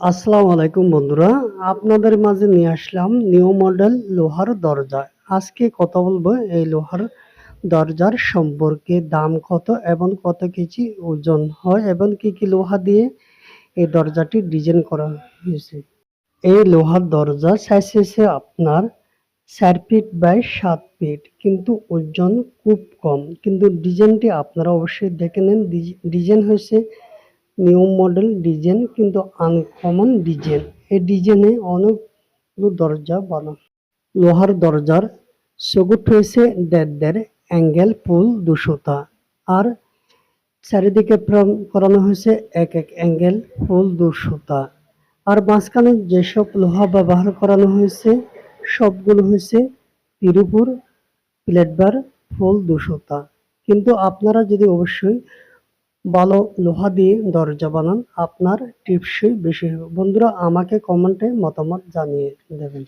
আসসালামু আলাইকুম বন্ধুরা, আপনাদের মাঝে নিয়ে আসলাম নিউ মডেল লোহার দরজা। আজকে কথা বলব এই লোহার দরজার সম্পর্কে, দাম কত এবং কত কেজি ওজন হয় এবং কি কি লোহা দিয়ে এই দরজাটি ডিজাইন করা হয়েছে। এই লোহার দরজা সাইজ আপনার চার ফিট বাই সাত ফিট কিন্তু ওজন খুব কম। কিন্তু ডিজাইনটি আপনারা অবশ্যই দেখে নেন। ডিজাইন হয়েছে নিউ মডেল ডিজাইন কিন্তু আনকমন ডিজাইন। এই ডিজাইনে অনেকগুলো দরজা বানানো লোহার দরজার চকুট হয়েছে দেড় দেড়, অ্যাঙ্গেল ফুল দুশোটা। আর চারিদিকে করানো হয়েছে এক এক অ্যাঙ্গেল ফুল দুশোটা। আর মাঝখানে যেসব লোহা ব্যবহার করানো হয়েছে, সবগুলো হয়েছে তিরুপুর প্লেটবার ফুল দুশোটা। কিন্তু আপনারা যদি অবশ্যই ভালো লোহা দিয়ে দরজা বানান, আপনার টিপসই বেশি। হবে বন্ধুরা, আমাকে কমেন্টে মতামত জানিয়ে দেবেন।